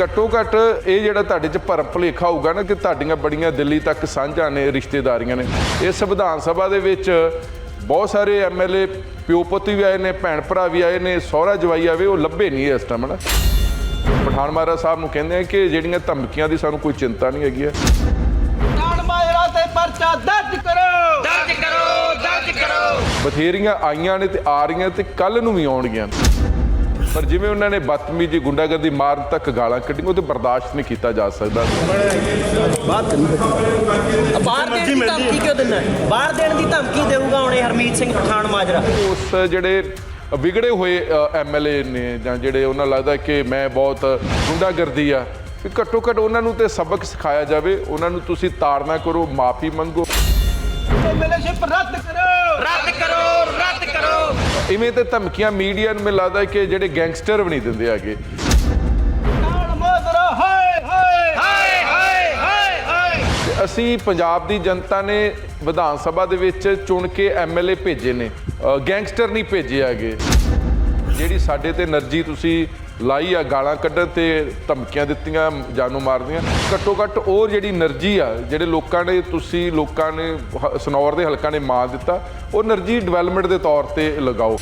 ਘੱਟੋ ਘੱਟ ਇਹ ਜਿਹੜਾ ਤੁਹਾਡੇ 'ਚ ਭਰਮ ਭੁਲੇਖਾ ਹੋਊਗਾ ਨਾ ਕਿ ਤੁਹਾਡੀਆਂ ਬੜੀਆਂ ਦਿੱਲੀ ਤੱਕ ਸਾਂਝਾਂ ਨੇ ਰਿਸ਼ਤੇਦਾਰੀਆਂ ਨੇ। ਇਸ ਵਿਧਾਨ ਸਭਾ ਦੇ ਵਿੱਚ ਬਹੁਤ ਸਾਰੇ ਐਮਐਲਏ ਪਿਓ ਪੁੱਤ ਵੀ ਆਏ ਨੇ ਭੈਣ ਭਰਾ ਵੀ ਆਏ ਨੇ ਸਹੁਰਾ ਜਵਾਈ ਆਵੇ ਉਹ ਲੱਭੇ ਨਹੀਂ ਇਸ ਟਾਈਮ ਨਾ ਪਠਾਨ ਮਹਾਰਾਜ ਸਾਹਿਬ ਨੂੰ ਕਹਿੰਦੇ ਆ ਕਿ ਜਿਹੜੀਆਂ ਧਮਕੀਆਂ ਦੀ ਸਾਨੂੰ ਕੋਈ ਚਿੰਤਾ ਨਹੀਂ ਹੈਗੀ ਹੈ ਕਾਣ ਮਾਜਰਾ ਤੇ ਪਰਚਾ ਦਰਜ ਕਰੋ। ਦਰਜ ਕਰੋ ਦਰਜ ਕਰੋ। ਬਥੇਰੀਆਂ ਆਈਆਂ ਨੇ ਤੇ ਆ ਰਹੀਆਂ ਤੇ ਕੱਲ ਨੂੰ ਵੀ ਆਉਣਗੀਆਂ। ਪਰ ਜਿਵੇਂ ਉਹਨਾਂ ਨੇ ਬਦਤਮੀਜੀ ਗੁੰਡਾਗਰਦੀ ਮਾਰਨ ਤੱਕ ਗਾਲਾਂ ਕੱਢੀਆਂ ਉਹ ਤੇ ਬਰਦਾਸ਼ਤ ਨਹੀਂ ਕੀਤਾ ਜਾ ਸਕਦਾ। ਬਾਹਰ ਦੇਣ ਦੀ ਧਮਕੀ ਕਿਉਂ ਦਿੰਦਾ ਹੈ? ਬਾਹਰ ਦੇਣ ਦੀ ਧਮਕੀ ਦੇਊਗਾ ਹੁਣੇ ਹਰਮੀਤ ਸਿੰਘ ਪਠਾਨ ਮਾਜਰਾ। ਉਸ ਜਿਹੜੇ ਵਿਗੜੇ ਹੋਏ ਐਮਐਲਏ ਨੇ ਜਾਂ ਜਿਹੜੇ ਉਹਨਾਂ ਨੂੰ ਲੱਗਦਾ ਕਿ ਮੈਂ ਬਹੁਤ ਗੁੰਡਾਗਰਦੀ ਆ ਘੱਟੋ ਘੱਟ ਉਹਨਾਂ ਨੂੰ ਤੇ ਸਬਕ ਸਿਖਾਇਆ ਜਾਵੇ ਉਹਨਾਂ ਨੂੰ ਤੁਸੀਂ ਤਾੜਨਾ ਕਰੋ ਮਾਫੀ ਮੰਗੋ। ਇਵੇਂ ਤੇ ਧਮਕੀਆਂ ਮੀਡੀਆ ਨੂੰ ਮੈਨੂੰ ਕਿ ਜਿਹੜੇ ਗੈਂਗਸਟਰ ਵੀ ਨਹੀਂ ਦਿੰਦੇ ਹੈਗੇ। ਅਸੀਂ ਪੰਜਾਬ ਦੀ ਜਨਤਾ ਨੇ ਵਿਧਾਨ ਸਭਾ ਦੇ ਵਿੱਚ ਚੁਣ ਕੇ ਐਮਐਲਏ ਭੇਜੇ ਨੇ। ਗੈਂਗਸਟਰ ਨਹੀਂ ਭੇਜੇ ਹੈਗੇ। ਜਿਹੜੀ ਸਾਡੇ ਤੇ એનર્ਜੀ ਤੁਸੀਂ ਲਾਈ ਆ ਗਾਲਾਂ ਕੱਢਣ ਤੇ ਧਮਕੀਆਂ ਦਿੱਤੀਆਂ ਜਾਨੋਂ ਮਾਰਦੀਆਂ। ਘੱਟੋ ਘੱਟ ਉਹ ਜਿਹੜੀ એનર્ਜੀ ਆ ਜਿਹੜੇ ਲੋਕਾਂ ਨੇ ਤੁਸੀਂ ਲੋਕਾਂ ਨੇ ਸਨੌਰ ਦੇ ਹਲਕਾਂ ਨੇ ਮਾਰ ਦਿੱਤਾ ਉਹ એનર્ਜੀ ਡਿਵੈਲਪਮੈਂਟ ਦੇ ਤੌਰ ਤੇ ਲਗਾਓ।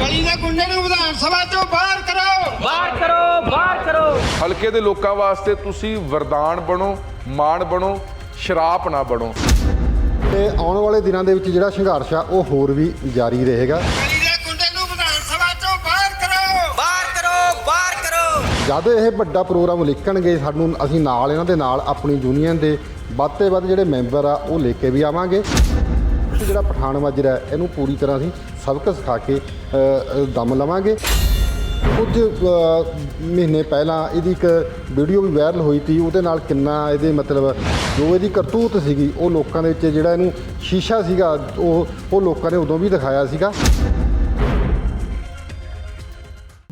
ਗਲੀ ਦੇ ਗੁੰਡੇ ਨੂੰ ਵਿਧਾਨ ਸਭਾ ਤੋਂ ਬਾਹਰ ਕਰੋ। ਬਾਹਰ ਕਰੋ ਬਾਹਰ ਕਰੋ। ਹਲਕੇ ਦੇ ਲੋਕਾਂ ਵਾਸਤੇ ਤੁਸੀਂ ਵਰਦਾਨ ਬਣੋ ਮਾਣ ਬਣੋ ਸ਼ਰਾਪ ਨਾ ਬਣੋ। ਤੇ ਆਉਣ ਵਾਲੇ ਦਿਨਾਂ ਦੇ ਵਿੱਚ ਜਿਹੜਾ ਸੰਘਰਸ਼ ਆ ਉਹ ਹੋਰ ਵੀ ਜਾਰੀ ਰਹੇਗਾ। ਜਦ ਇਹ ਵੱਡਾ ਪ੍ਰੋਗਰਾਮ ਲਿਖਣਗੇ ਸਾਨੂੰ, ਅਸੀਂ ਨਾਲ ਇਹਨਾਂ ਦੇ ਨਾਲ ਆਪਣੀ ਯੂਨੀਅਨ ਦੇ ਵੱਧ ਤੋਂ ਵੱਧ ਜਿਹੜੇ ਮੈਂਬਰ ਆ, ਉਹ ਲੈ ਕੇ ਵੀ ਆਵਾਂਗੇ। ਜਿਹੜਾ ਪਠਾਨ ਮਾਜਰਾ ਇਹਨੂੰ ਪੂਰੀ ਤਰ੍ਹਾਂ ਅਸੀਂ ਸਬਕ ਸਿਖਾ ਕੇ ਦਮ ਲਵਾਂਗੇ। ਕੁਝ ਮਹੀਨੇ ਪਹਿਲਾਂ ਇਹਦੀ ਇੱਕ ਵੀਡੀਓ ਵੀ ਵਾਇਰਲ ਹੋਈ ਸੀ, ਉਹਦੇ ਨਾਲ ਕਿੰਨਾ ਇਹਦੇ ਮਤਲਬ ਜੋ ਇਹਦੀ ਕਰਤੂਤ ਸੀਗੀ, ਉਹ ਲੋਕਾਂ ਦੇ ਵਿੱਚ ਜਿਹੜਾ ਇਹਨੂੰ ਸ਼ੀਸ਼ਾ ਸੀਗਾ, ਉਹ ਉਹ ਲੋਕਾਂ ਨੇ ਉਦੋਂ ਵੀ ਦਿਖਾਇਆ ਸੀਗਾ।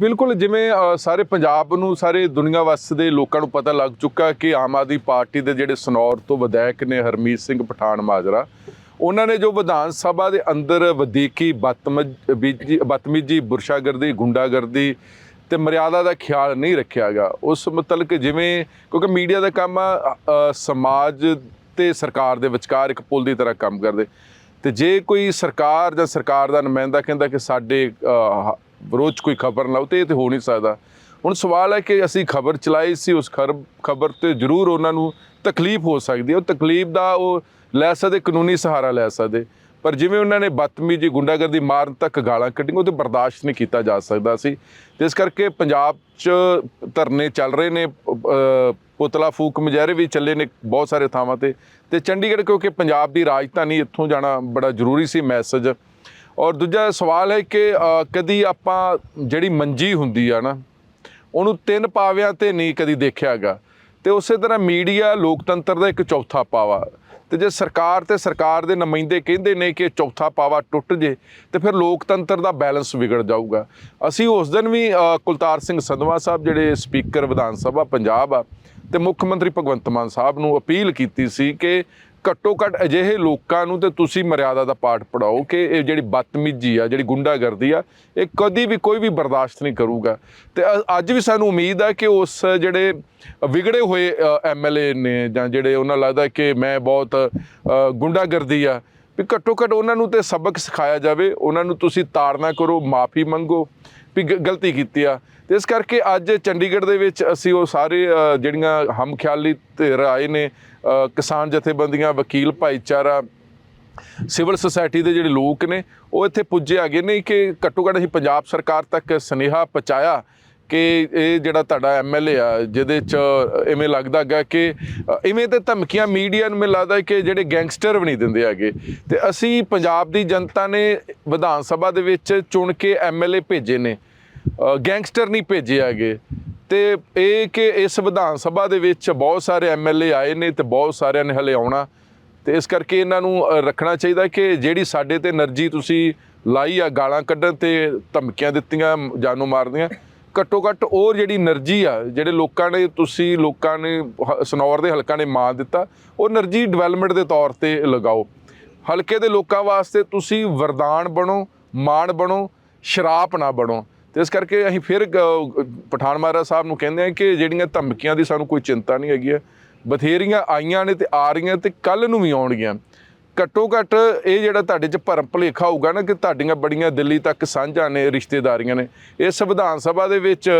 ਬਿਲਕੁਲ, ਜਿਵੇਂ ਸਾਰੇ ਪੰਜਾਬ ਨੂੰ, ਸਾਰੇ ਦੁਨੀਆ ਵਾਸਤੇ ਦੇ ਲੋਕਾਂ ਨੂੰ ਪਤਾ ਲੱਗ ਚੁੱਕਾ ਕਿ ਆਮ ਆਦਮੀ ਪਾਰਟੀ ਦੇ ਜਿਹੜੇ ਸਨੌਰ ਤੋਂ ਵਿਧਾਇਕ ਨੇ ਹਰਮੀਤ ਸਿੰਘ ਪਠਾਨ ਮਾਜਰਾ, ਉਹਨਾਂ ਨੇ ਜੋ ਵਿਧਾਨ ਸਭਾ ਦੇ ਅੰਦਰ ਵਧੀਕੀ ਬਦਤਮੀਜੀ ਬਦਤਮੀਜੀ, ਬੁਰਸ਼ਾਗਰਦੀ, ਗੁੰਡਾਗਰਦੀ ਤੇ ਮਰਿਆਦਾ ਦਾ ਖਿਆਲ ਨਹੀਂ ਰੱਖਿਆਗਾ ਉਸ ਮੁਤਲਕ ਜਿਵੇਂ, ਕਿਉਂਕਿ ਮੀਡੀਆ ਦਾ ਕੰਮ ਆ ਸਮਾਜ ਤੇ ਸਰਕਾਰ ਦੇ ਵਿਚਕਾਰ ਇੱਕ ਪੁਲ ਦੀ ਤਰ੍ਹਾਂ ਕੰਮ ਕਰਦੇ। ਤੇ ਜੇ ਕੋਈ ਸਰਕਾਰ ਜਾਂ ਸਰਕਾਰ ਦਾ ਨੁਮਾਇੰਦਾ ਕਹਿੰਦਾ ਕਿ ਸਾਡੇ ਰੋਜ਼ 'ਚ ਕੋਈ ਖਬਰ ਨਾ ਉਤੇ ਇਹ ਤੇ ਹੋ ਨਹੀਂ ਸਕਦਾ। ਹੁਣ ਸਵਾਲ ਹੈ ਕਿ ਅਸੀਂ ਖਬਰ ਚਲਾਈ ਸੀ, ਉਸ ਖਬਰ ਤੇ ਜ਼ਰੂਰ ਉਹਨਾਂ ਨੂੰ ਤਕਲੀਫ ਹੋ ਸਕਦੀ ਹੈ। ਉਹ ਤਕਲੀਫ ਦਾ ਉਹ ਲੈ ਸਕਦੇ, ਕਾਨੂੰਨੀ ਸਹਾਰਾ ਲੈ ਸਕਦੇ। ਪਰ ਜਿਵੇਂ ਉਹਨਾਂ ਨੇ ਬਦਤਮੀਜੀ, ਗੁੰਡਾਗਰਦੀ ਮਾਰਨ ਤੱਕ ਗਾਲਾਂ ਕੱਢੀਆਂ, ਉਹ ਤੇ ਬਰਦਾਸ਼ਤ ਨਹੀਂ ਕੀਤਾ ਜਾ ਸਕਦਾ ਸੀ। ਤੇ ਇਸ ਕਰਕੇ ਪੰਜਾਬ 'ਚ ਧਰਨੇ ਚੱਲ ਰਹੇ ਨੇ ਪੁਤਲਾ ਫੂਕ ਮੁਜ਼ਾਹਰੇ ਵੀ ਚੱਲੇ ਨੇ ਬਹੁਤ ਸਾਰੇ ਥਾਵਾਂ ਤੇ। ਤੇ ਚੰਡੀਗੜ੍ਹ ਕਿਉਂਕਿ ਪੰਜਾਬ ਦੀ ਰਾਜਧਾਨੀ ਇੱਥੋਂ ਜਾਣਾ ਬੜਾ ਜ਼ਰੂਰੀ ਸੀ ਮੈਸੇਜ। ਔਰ ਦੂਜਾ ਸਵਾਲ ਹੈ ਕਿ ਕਦੀ ਆਪਾਂ ਜਿਹੜੀ ਮੰਜੀ ਹੁੰਦੀ ਆ ਨਾ, ਉਹਨੂੰ ਤਿੰਨ ਪਾਵਿਆਂ ਤੇ ਨਹੀਂ ਕਦੀ ਦੇਖਿਆਗਾ ਤੇ ਉਸੇ ਤਰ੍ਹਾਂ ਮੀਡੀਆ, ਲੋਕਤੰਤਰ ਦਾ ਇੱਕ ਚੌਥਾ ਪਾਵਾ। ਤੇ ਜੇ ਸਰਕਾਰ ਤੇ ਸਰਕਾਰ ਦੇ ਨੁਮਾਇੰਦੇ ਕਹਿੰਦੇ ਨੇ ਕਿ ਚੌਥਾ ਪਾਵਾ ਟੁੱਟ ਜੇ, ਤੇ ਫਿਰ ਲੋਕਤੰਤਰ ਦਾ ਬੈਲੈਂਸ ਵਿਗੜ ਜਾਊਗਾ। ਅਸੀਂ ਉਸ ਦਿਨ ਵੀ ਕੁਲਤਾਰ ਸਿੰਘ ਸੰਧਵਾ ਸਾਹਿਬ, ਜਿਹੜੇ ਸਪੀਕਰ ਵਿਧਾਨ ਸਭਾ ਪੰਜਾਬ ਆ, ਤੇ ਮੁੱਖ ਮੰਤਰੀ ਭਗਵੰਤ ਮਾਨ ਸਾਹਿਬ ਨੂੰ ਅਪੀਲ ਕੀਤੀ ਸੀ ਕਿ ਘੱਟੋ ਘੱਟ ਅਜਿਹੇ ਲੋਕਾਂ ਨੂੰ ਤੇ ਤੁਸੀਂ ਮਰਿਆਦਾ ਦਾ ਪਾਠ ਪੜਾਓ ਕਿ ਇਹ ਜਿਹੜੀ ਬਦਤਮੀਜੀ ਆ ਜਿਹੜੀ ਗੁੰਡਾਗਰਦੀ ਆ ਇਹ ਕਦੀ ਵੀ ਕੋਈ ਵੀ ਬਰਦਾਸ਼ਤ ਨਹੀਂ ਕਰੂਗਾ। ਤੇ ਅ- ਅੱਜ ਵੀ ਸਾਨੂੰ ਉਮੀਦ ਆ ਕਿ ਉਸ ਜਿਹੜੇ ਵਿਗੜੇ ਹੋਏ ਐਮਐਲਏ ਨੇ ਜਾਂ ਜਿਹੜੇ ਉਹਨਾਂ ਲੱਗਦਾ ਕਿ ਮੈਂ ਬਹੁਤ ਗੁੰਡਾਗਰਦੀ ਆ ਵੀ ਘੱਟੋ ਘੱਟ ਉਹਨਾਂ ਨੂੰ ਤੇ ਸਬਕ ਸਿਖਾਇਆ ਜਾਵੇ ਉਹਨਾਂ ਨੂੰ ਤੁਸੀਂ ਤਾੜਨਾ ਕਰੋ ਮਾਫੀ ਮੰਗੋ ਵੀ ਗ- ਗਲਤੀ ਕੀਤੀ ਆ। ਤੇ ਇਸ ਕਰਕੇ ਅੱਜ ਚੰਡੀਗੜ੍ਹ ਦੇ ਵਿੱਚ ਅਸੀਂ ਉਹ ਸਾਰੇ ਅ, ਜਿਹੜੀਆਂ ਹਮਖਿਆਲੀ ਧਿਰ ਆਏ ਨੇ ਕਿਸਾਨ ਜਥੇਬੰਦੀਆਂ, ਵਕੀਲ, ਭਾਈਚਾਰਾ, ਸਿਵਲ ਸੁਸਾਇਟੀ ਦੇ ਜਿਹੜੇ ਲੋਕ ਨੇ, ਉਹ ਇੱਥੇ ਪੁੱਜੇ ਹੈਗੇ ਨੇ ਕਿ ਘੱਟੋ ਘੱਟ ਅਸੀਂ ਪੰਜਾਬ ਸਰਕਾਰ ਤੱਕ ਸੁਨੇਹਾ ਪਹੁੰਚਾਇਆ ਕਿ ਇਹ ਜਿਹੜਾ ਤੁਹਾਡਾ ਐਮਐਲਏ ਆ, ਜਿਹਦੇ ਚ ਇਵੇਂ ਲੱਗਦਾ ਹੈਗਾ ਕਿ ਇਵੇਂ ਤੇ ਧਮਕੀਆਂ ਮੀਡੀਆ ਨੂੰ ਮੈਨੂੰ ਲੱਗਦਾ ਕਿ ਜਿਹੜੇ ਗੈਂਗਸਟਰ ਵੀ ਨਹੀਂ ਦਿੰਦੇ ਹੈਗੇ। ਤੇ ਅਸੀਂ ਪੰਜਾਬ ਦੀ ਜਨਤਾ ਨੇ ਵਿਧਾਨ ਸਭਾ ਦੇ ਵਿੱਚ ਚੁਣ ਕੇ ਐਮਐਲਏ ਭੇਜੇ ਨੇ। ਗੈਂਗਸਟਰ ਨਹੀਂ ਭੇਜੇ ਹੈਗੇ। ਤੇ ਇਹ ਕਿ ਇਸ ਵਿਧਾਨ ਸਭਾ ਦੇ ਵਿੱਚ ਬਹੁਤ ਸਾਰੇ ਐਮਐਲਏ ਆਏ ਨੇ ਤੇ ਬਹੁਤ ਸਾਰਿਆਂ ਨੇ ਹਲੇ ਆਉਣਾ। ਤੇ ਇਸ ਕਰਕੇ ਇਹਨਾਂ ਨੂੰ ਰੱਖਣਾ ਚਾਹੀਦਾ ਕਿ ਜਿਹੜੀ ਸਾਡੇ ਤੇ એનર્ਜੀ ਤੁਸੀਂ ਲਾਈ ਆ, ਗਾਲਾਂ ਕੱਢਣ ਤੇ ਧਮਕੀਆਂ ਦਿੱਤੀਆਂ, ਜਾਨੋ ਮਾਰਦੀਆਂ ਘੱਟੋ ਘੱਟ ਉਹ ਜਿਹੜੀ એનર્ਜੀ ਆ, ਜਿਹੜੇ ਲੋਕਾਂ ਨੇ ਤੁਸੀਂ ਲੋਕਾਂ ਨੇ ਸਨੌਰ ਦੇ ਹਲਕਾਂ ਨੇ ਮਾਰ ਦਿੱਤਾ, ਉਹ એનર્ਜੀ ਡਿਵੈਲਪਮੈਂਟ ਦੇ ਤੌਰ ਤੇ ਲਗਾਓ। ਹਲਕੇ ਦੇ ਲੋਕਾਂ ਵਾਸਤੇ ਤੁਸੀਂ ਵਰਦਾਨ ਬਣੋ, ਮਾਣ ਬਣੋ, ਸ਼ਰਾਪ ਨਾ ਬਣੋ। ਤੇ ਇਸ ਕਰਕੇ ਅਸੀਂ ਫਿਰ ਪਠਾਨ ਮਹਾਰਾਜ ਸਾਹਿਬ ਨੂੰ ਕਹਿੰਦੇ ਆ ਕਿ ਜਿਹੜੀਆਂ ਧਮਕੀਆਂ ਦੀ ਸਾਨੂੰ ਕੋਈ ਚਿੰਤਾ ਨਹੀਂ ਹੈਗੀ ਹੈ। ਬਥੇਰੀਆਂ ਆਈਆਂ ਨੇ ਤੇ ਆ ਰਹੀਆਂ ਤੇ ਕੱਲ ਨੂੰ ਵੀ ਆਉਣਗੀਆਂ। ਘੱਟੋ ਘੱਟ ਇਹ ਜਿਹੜਾ ਤੁਹਾਡੇ 'ਚ ਭਰਮ ਭੁਲੇਖਾ ਹੋਊਗਾ ਨਾ ਕਿ ਤੁਹਾਡੀਆਂ ਬੜੀਆਂ ਦਿੱਲੀ ਤੱਕ ਸਾਂਝਾਂ ਨੇ ਰਿਸ਼ਤੇਦਾਰੀਆਂ ਨੇ ਇਸ ਸੰਵਿਧਾਨ ਸਭਾ ਦੇ ਵਿੱਚ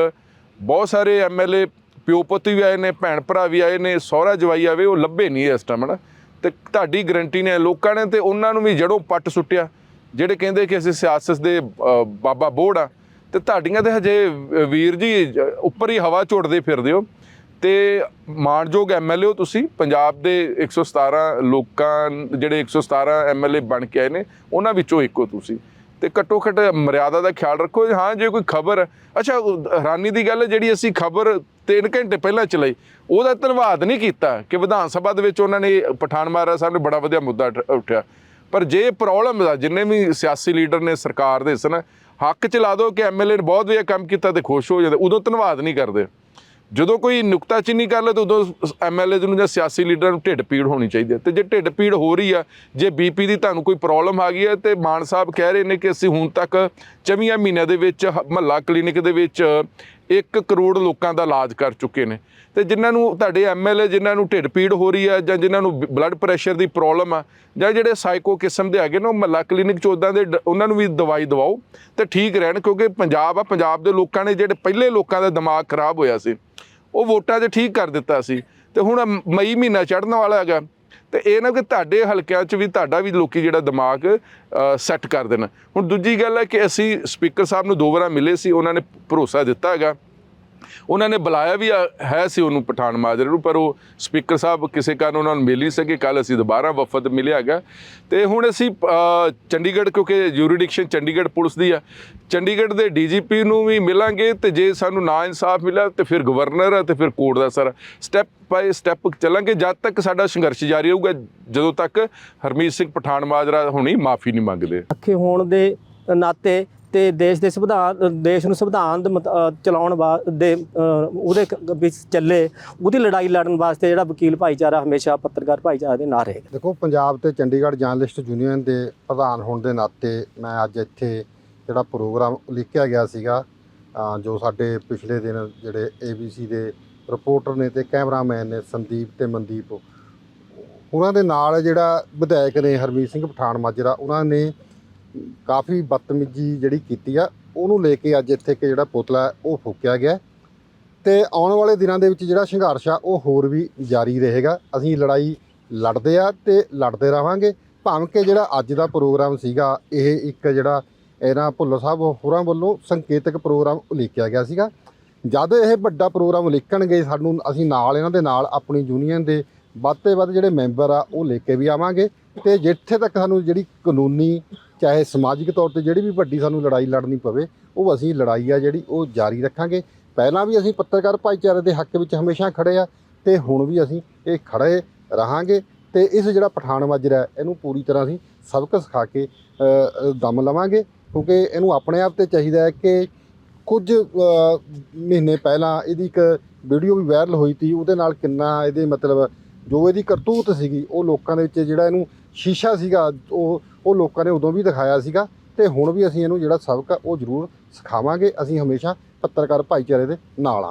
ਬਹੁਤ ਸਾਰੇ ਐਮਐਲਏ ਪਿਓ ਪੁੱਤ ਵੀ ਆਏ ਨੇ ਭੈਣ ਭਰਾ ਵੀ ਆਏ ਨੇ ਸਹੁਰਾ ਜਵਾਈ ਆਵੇ ਉਹ ਲੱਭੇ ਨਹੀਂ ਇਸ ਟਾਈਮ ਨਾ ਤੇ ਤੁਹਾਡੀ ਗਰੰਟੀ ਨੇ ਲੋਕਾਂ ਨੇ ਤੇ ਉਹਨਾਂ ਨੂੰ ਵੀ ਜੜੋਂ ਪੱਟ ਸੁੱਟਿਆ ਜਿਹੜੇ ਕਹਿੰਦੇ ਕਿ ਅਸੀਂ ਸਿਆਸਤ ਦੇ ਅ, ਬਾਬਾ ਬੋੜ ਆ ਤੇ ਤੁਹਾਡੀਆਂ ਤੇ ਹਜੇ ਵੀਰ ਜੀ ਉੱਪਰ ਹੀ ਹਵਾ ਝੋੜਦੇ ਫਿਰਦੇ ਹੋ। ਤੇ ਮਾਣਯੋਗ ਐਮਐਲਏ ਹੋ ਤੁਸੀਂ, ਪੰਜਾਬ ਦੇ 117 ਲੋਕਾਂ, ਜਿਹੜੇ 117 ਐਮਐਲਏ ਬਣ ਕੇ ਆਏ ਨੇ, ਉਹਨਾਂ ਵਿੱਚੋਂ ਇੱਕ ਹੋ ਤੁਸੀਂ। ਤੇ ਘੱਟੋ ਘੱਟ ਮਰਿਆਦਾ ਦਾ ਖਿਆਲ ਰੱਖੋ ਹਾਂ ਜੇ ਕੋਈ ਖਬਰ, ਅੱਛਾ ਹੈਰਾਨੀ ਦੀ ਗੱਲ ਹੈ, ਜਿਹੜੀ ਅਸੀਂ ਖਬਰ 3 ਘੰਟੇ ਪਹਿਲਾਂ ਚਲਾਈ, ਉਹਦਾ ਧੰਨਵਾਦ ਨਹੀਂ ਕੀਤਾ ਕਿ ਵਿਧਾਨ ਸਭਾ ਦੇ ਵਿੱਚ ਉਹਨਾਂ ਨੇ ਪਠਾਨ ਮਹਾਰਾਜ ਸਾਹਿਬ ਨੇ ਬੜਾ ਵਧੀਆ ਮੁੱਦਾ ਉਠ- ਉਠਿਆ। ਪਰ ਜੇ ਪ੍ਰੋਬਲਮ ਦਾ, ਜਿੰਨੇ ਵੀ ਸਿਆਸੀ ਲੀਡਰ ਨੇ ਸਰਕਾਰ ਦੇ ਸਨ ਹੱਕ ਚ ਲਾ ਦਿਓ ਕਿ ਐਮਐਲਏ ਨੇ ਬਹੁਤ ਵਧੀਆ ਕੰਮ ਕੀਤਾ ਤੇ ਖੁਸ਼ ਹੋ ਜਾਂਦੇ। ਉਦੋਂ ਧੰਨਵਾਦ ਨਹੀਂ ਕਰਦੇ। ਜਦੋਂ ਕੋਈ ਨੁਕਤਾਚੀਨੀ ਕਰ ਲੈ ਤਾਂ ਉਦੋਂ ਐਮਐਲਏ ਨੂੰ ਜਾਂ ਸਿਆਸੀ ਲੀਡਰਾਂ ਨੂੰ ਢਿੱਡ ਪੀੜ ਹੋਣੀ ਚਾਹੀਦੀ ਹੈ। ਤੇ ਜੇ ਢਿੱਡ ਪੀੜ ਹੋ ਰਹੀ ਆ, ਜੇ ਬੀਪੀ ਦੀ ਤੁਹਾਨੂੰ ਕੋਈ ਪ੍ਰੋਬਲਮ ਆ ਗਈ ਹੈ ਤੇ ਮਾਨ ਸਾਹਿਬ ਕਹਿ ਰਹੇ ਨੇ ਕਿ ਅਸੀਂ ਹੁਣ ਤੱਕ 24 ਮਹੀਨਿਆਂ ਦੇ ਵਿੱਚ ਮਹੱਲਾ ਕਲੀਨਿਕ ਦੇ ਵਿੱਚ 1 ਕਰੋੜ ਲੋਕਾਂ ਦਾ ਇਲਾਜ ਕਰ ਚੁੱਕੇ ਨੇ। ਤੇ ਜਿਨ੍ਹਾਂ ਨੂੰ ਤੁਹਾਡੇ ਐਮਐਲਏ ਜਿਨ੍ਹਾਂ ਨੂੰ ਢਿੱਡ ਪੀੜ ਹੋ ਰਹੀ ਆ ਜਾਂ ਜਿਨ੍ਹਾਂ ਨੂੰ ਬਲੱਡ ਪ੍ਰੈਸ਼ਰ ਦੀ ਪ੍ਰੋਬਲਮ ਆ ਜਾਂ ਜਿਹੜੇ ਸਾਈਕੋ ਕਿਸਮ ਦੇ ਹੈਗੇ ਨੇ, ਉਹ ਮਹੱਲਾ ਕਲੀਨਿਕ ਚ ਉਦਾਂ ਦੇ ਡ- ਉਹਨਾਂ ਨੂੰ ਵੀ ਦਵਾਈ ਦਵਾਓ ਤੇ ਠੀਕ ਰਹਿਣ ਕਿਉਂਕਿ ਪੰਜਾਬ ਆ, ਪੰਜਾਬ ਦੇ ਲੋਕਾਂ ਨੇ ਜਿਹੜੇ ਪਹਿਲੇ ਲੋਕਾਂ ਦਾ ਦਿਮਾਗ ਖਰਾਬ ਹੋਇਆ ਸੀ, ਉਹ ਵੋਟਾਂ 'ਚ ਠੀਕ ਕਰ ਦਿੱਤਾ ਸੀ। ਤੇ ਹੁਣ ਮਈ ਮਹੀਨਾ ਚੜ੍ਹਨ ਵਾਲਾ ਹੈਗਾ। ਤੇ ਇਹ ਨਾ ਕਿ ਤੁਹਾਡੇ ਹਲਕਿਆਂ 'ਚ ਵੀ ਤੁਹਾਡਾ ਵੀ ਲੋਕੀ ਜਿਹੜਾ ਦਿਮਾਗ ਸੈੱਟ ਕਰ ਦੇਣ। ਹੁਣ ਦੂਜੀ ਗੱਲ ਹੈ ਕਿ ਅਸੀਂ ਸਪੀਕਰ ਸਾਹਿਬ ਨੂੰ ਦੋ ਵਾਰਾਂ ਮਿਲੇ ਸੀ, ਉਹਨਾਂ ਨੇ ਭਰੋਸਾ ਦਿੱਤਾ ਹੈਗਾ। ਉਹਨਾਂ ਨੇ ਬੁਲਾਇਆ ਵੀ ਆ- ਹੈ ਸੀ ਉਹਨੂੰ ਪਠਾਨ ਮਾਜਰੇ ਨੂੰ, ਪਰ ਉਹ ਸਪੀਕਰ ਸਾਹਿਬ ਕਿਸੇ ਕਾਰਨ ਉਹਨਾਂ ਨੂੰ ਮਿਲ ਨਹੀਂ ਸਕੇ। ਕੱਲ ਅਸੀਂ ਦੁਬਾਰਾ ਵਫਦ ਮਿਲਿਆ ਹੈਗਾ। ਤੇ ਹੁਣ ਅਸੀਂ ਚੰਡੀਗੜ੍ਹ, ਕਿਉਂਕਿ ਜੂਰੀਡਿਕਸ਼ਨ ਚੰਡੀਗੜ੍ਹ ਪੁਲਿਸ ਦੀ ਆ, ਚੰਡੀਗੜ੍ਹ ਦੇ ਡੀਜੀਪੀ ਨੂੰ ਵੀ ਮਿਲਾਂਗੇ ਤੇ ਜੇ ਸਾਨੂੰ ਨਾ ਇਨਸਾਫ ਮਿਲਿਆ ਤੇ ਫਿਰ ਗਵਰਨਰ ਆ ਤੇ ਫਿਰ ਕੋਰਟ ਦਾ ਸਾਰਾ ਸਟੈਪ ਬਾਈ ਸਟੈਪ ਚੱਲਾਂਗੇ। ਜਦ ਤੱਕ ਸਾਡਾ ਸੰਘਰਸ਼ ਜਾਰੀ ਰਹੂਗਾ, ਜਦੋਂ ਤੱਕ ਹਰਮੀਤ ਸਿੰਘ ਪਠਾਨ ਮਾਜਰਾ ਹੁਣੀ ਮਾਫੀ ਨਹੀਂ ਮੰਗਦੇ। ਪੱਖੇ ਹੋਣ ਦੇ ਨਾਤੇ ਤੇ ਦੇਸ਼ ਦੇ ਸੰਵਿਧਾਨ, ਦੇਸ਼ ਨੂੰ ਸੰਵਿਧਾਨ ਚਲਾਉਣ ਵਾ- ਦੇ ਉਹਦੇ ਵਿੱਚ ਚੱਲੇ, ਉਹਦੀ ਲੜਾਈ ਲੜਨ ਵਾਸਤੇ ਜਿਹੜਾ ਵਕੀਲ ਭਾਈਚਾਰਾ ਹਮੇਸ਼ਾ ਪੱਤਰਕਾਰ ਭਾਈਚਾਰਾ ਦੇ ਨਾਲ ਰਹੇਗਾ ਦੇਖੋ, ਪੰਜਾਬ ਤੇ ਚੰਡੀਗੜ੍ਹ ਜਰਨਲਿਸਟ ਯੂਨੀਅਨ ਦੇ ਪ੍ਰਧਾਨ ਹੋਣ ਦੇ ਨਾਤੇ ਮੈਂ ਅੱਜ ਇੱਥੇ ਜਿਹੜਾ ਪ੍ਰੋਗਰਾਮ ਲਿਖਿਆ ਗਿਆ ਸੀਗਾ ਜੋ ਸਾਡੇ ਪਿਛਲੇ ਦਿਨ ਜਿਹੜੇ ABC ਦੇ ਰਿਪੋਰਟਰ ਨੇ ਤੇ ਕੈਮਰਾਮੈਨ ਨੇ ਸੰਦੀਪ ਤੇ ਮਨਦੀਪ, ਉਹਨਾਂ ਦੇ ਨਾਲ ਜਿਹੜਾ ਵਿਧਾਇਕ ਨੇ ਹਰਮੀਤ ਸਿੰਘ ਪਠਾਨ ਮਾਜਰਾ, ਉਹਨਾਂ ਨੇ ਕਾਫੀ ਬਦਤਮੀਜੀ ਜਿਹੜੀ ਕੀਤੀ ਆ, ਉਹਨੂੰ ਲੈ ਕੇ ਅੱਜ ਇੱਥੇ ਇੱਕ ਜਿਹੜਾ ਪੁਤਲਾ ਉਹ ਫੂਕਿਆ ਗਿਆ ਤੇ ਆਉਣ ਵਾਲੇ ਦਿਨਾਂ ਦੇ ਵਿੱਚ ਜਿਹੜਾ ਸੰਘਰਸ਼ ਆ, ਉਹ ਹੋਰ ਵੀ ਜਾਰੀ ਰਹੇਗਾ। ਅਸੀਂ ਲੜਾਈ ਲੜਦੇ ਆ ਤੇ ਲੜਦੇ ਰਵਾਂਗੇ ਭਾਵੇਂ ਕਿ ਜਿਹੜਾ ਅੱਜ ਦਾ ਪ੍ਰੋਗਰਾਮ ਸੀਗਾ, ਇਹ ਇੱਕ ਜਿਹੜਾ ਇਹਨਾਂ ਭੁੱਲਰ ਸਾਹਿਬ ਹੋਰਾਂ ਵੱਲੋਂ ਸੰਕੇਤਕ ਪ੍ਰੋਗਰਾਮ ਉਲੀਕਿਆ ਗਿਆ ਸੀਗਾ। ਜਦ ਇਹ ਵੱਡਾ ਪ੍ਰੋਗਰਾਮ ਉਲੀਕਣਗੇ, ਸਾਨੂੰ, ਅਸੀਂ ਨਾਲ ਇਹਨਾਂ ਦੇ ਨਾਲ ਆਪਣੀ ਯੂਨੀਅਨ ਦੇ ਵੱਧ ਤੋਂ ਵੱਧ ਜਿਹੜੇ ਮੈਂਬਰ ਆ, ਉਹ ਲੈ ਕੇ ਵੀ ਆਵਾਂਗੇ। ਤੇ ਜਿੱਥੇ ਤੱਕ ਸਾਨੂੰ ਜਿਹੜੀ ਕਾਨੂੰਨੀ, ਚਾਹੇ ਸਮਾਜਿਕ ਤੌਰ ਤੇ ਜਿਹੜੀ ਵੀ ਵੱਡੀ ਸਾਨੂੰ ਲੜਾਈ ਲੜਨੀ ਪਵੇ, ਉਹ ਅਸੀਂ ਲੜਾਈ ਆ ਜਿਹੜੀ ਉਹ ਜਾਰੀ ਰੱਖਾਂਗੇ। ਪਹਿਲਾਂ ਵੀ ਅਸੀਂ ਪੱਤਰਕਾਰ ਭਾਈਚਾਰੇ ਦੇ ਹੱਕ ਵਿੱਚ ਹਮੇਸ਼ਾ ਖੜੇ ਆ ਤੇ ਹੁਣ ਵੀ ਅਸੀਂ ਇਹ ਖੜੇ ਰਹਾਂਗੇ ਤੇ ਇਸ ਜਿਹੜਾ ਪਠਾਨ ਮਾਜਰਾ ਇਹਨੂੰ ਪੂਰੀ ਤਰ੍ਹਾਂ ਅਸੀਂ ਸਬਕ ਸਿਖਾ ਕੇ ਦਮ ਲਵਾਂਗੇ। ਕਿਉਂਕਿ ਇਹਨੂੰ ਆਪਣੇ ਆਪ ਤੇ ਚਾਹੀਦਾ ਹੈ ਕਿ ਕੁਝ ਮਹੀਨੇ ਪਹਿਲਾਂ ਇਹਦੀ ਇੱਕ ਵੀਡੀਓ ਵੀ ਵਾਇਰਲ ਹੋਈ ਸੀ ਉਹਦੇ ਨਾਲ ਕਿੰਨਾ ਇਹਦੇ ਮਤਲਬ ਜੋ ਇਹਦੀ ਕਰਤੂਤ ਸੀਗੀ, ਉਹ ਲੋਕਾਂ ਦੇ ਵਿੱਚ ਜਿਹੜਾ ਇਹਨੂੰ ਸ਼ੀਸ਼ਾ ਸੀਗਾ, ਉਹ ਉਹ ਲੋਕਾਂ ਨੇ ਉਦੋਂ ਵੀ ਦਿਖਾਇਆ ਸੀਗਾ ਤੇ ਹੁਣ ਵੀ ਅਸੀਂ ਇਹਨੂੰ ਜਿਹੜਾ ਸਬਕ ਆ, ਉਹ ਜ਼ਰੂਰ ਸਿਖਾਵਾਂਗੇ। ਅਸੀਂ ਹਮੇਸ਼ਾ ਪੱਤਰਕਾਰ ਭਾਈਚਾਰੇ ਦੇ ਨਾਲ ਆ।